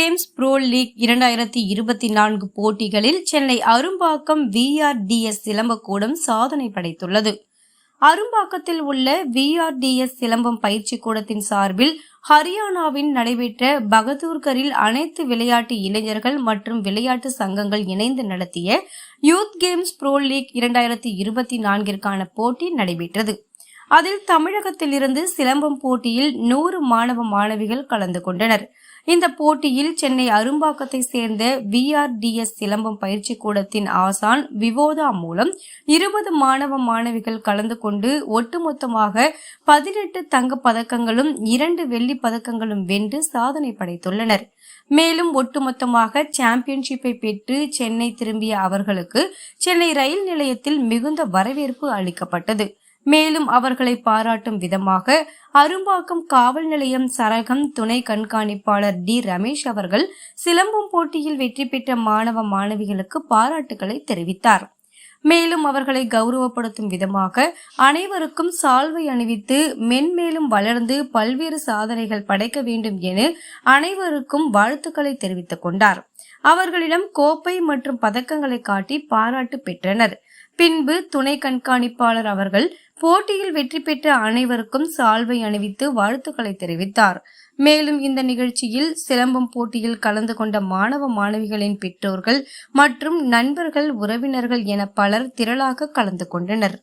Games bro league இரண்டாயிரத்தி இருபத்தி நான்கு போட்டிகளில் சென்னை அரும்பாக்கம் விஆர்டிஎஸ் சிலம்பக்கூடம் சாதனை படைத்துள்ளது. அரும்பாக்கத்தில் உள்ள விஆர்டிஎஸ் சிலம்பம் பயிற்சி கூடத்தின் சார்பில் ஹரியானாவின் நடைபெற்ற பகதூர்கரில் அனைத்து விளையாட்டு இளைஞர்கள் மற்றும் விளையாட்டு சங்கங்கள் இணைந்து நடத்திய யூத் கேம்ஸ் ப்ரோ லீக் இரண்டாயிரத்தி இருபத்தி நான்கிற்கான போட்டி நடைபெற்றது. அதில் தமிழகத்திலிருந்து சிலம்பம் போட்டியில் நூறு மாணவ மாணவிகள் கலந்து கொண்டனர். இந்த போட்டியில் சென்னை அரும்பாக்கத்தை சேர்ந்த விஆர்டிஎஸ் சிலம்பம் பயிற்சி கூடத்தின் ஆசான் விவோதா மூலம் இருபது மாணவ மாணவிகள் கலந்து கொண்டு ஒட்டுமொத்தமாக பதினெட்டு தங்க பதக்கங்களும் இரண்டு வெள்ளி பதக்கங்களும் வென்று சாதனை படைத்துள்ளனர். மேலும் ஒட்டுமொத்தமாக சாம்பியன்ஷிப்பை பெற்று சென்னை திரும்பிய அவர்களுக்கு சென்னை ரயில் நிலையத்தில் மிகுந்த வரவேற்பு அளிக்கப்பட்டது. மேலும் அவர்களை பாராட்டும் விதமாக அரும்பாக்கம் காவல் நிலையம் சரகம் துணை கண்காணிப்பாளர் டி ரமேஷ் அவர்கள் சிலம்பம் போட்டியில் வெற்றி பெற்ற மாணவ மாணவிகளுக்கு பாராட்டுகளை தெரிவித்தார். மேலும் அவர்களை கௌரவப்படுத்தும் விதமாக அனைவருக்கும் சால்வை அணிவித்து மென்மேலும் வளர்ந்து பல்வேறு சாதனைகள் படைக்க வேண்டும் என அனைவருக்கும் வாழ்த்துக்களை தெரிவித்துக் கொண்டார். அவர்களிடம் கோப்பை மற்றும் பதக்கங்களை காட்டி பாராட்டு பெற்றனர். பின்பு துணை கண்காணிப்பாளர் அவர்கள் போட்டியில் வெற்றி பெற்ற அனைவருக்கும் சால்வை அணிவித்து வாழ்த்துக்களை தெரிவித்தார். மேலும் இந்த நிகழ்ச்சியில் சிலம்பம் போட்டியில் கலந்து கொண்ட மாணவ மாணவிகளின் பெற்றோர்கள் மற்றும் நண்பர்கள் உறவினர்கள் என பலர் திரளாக கலந்து கொண்டனர்.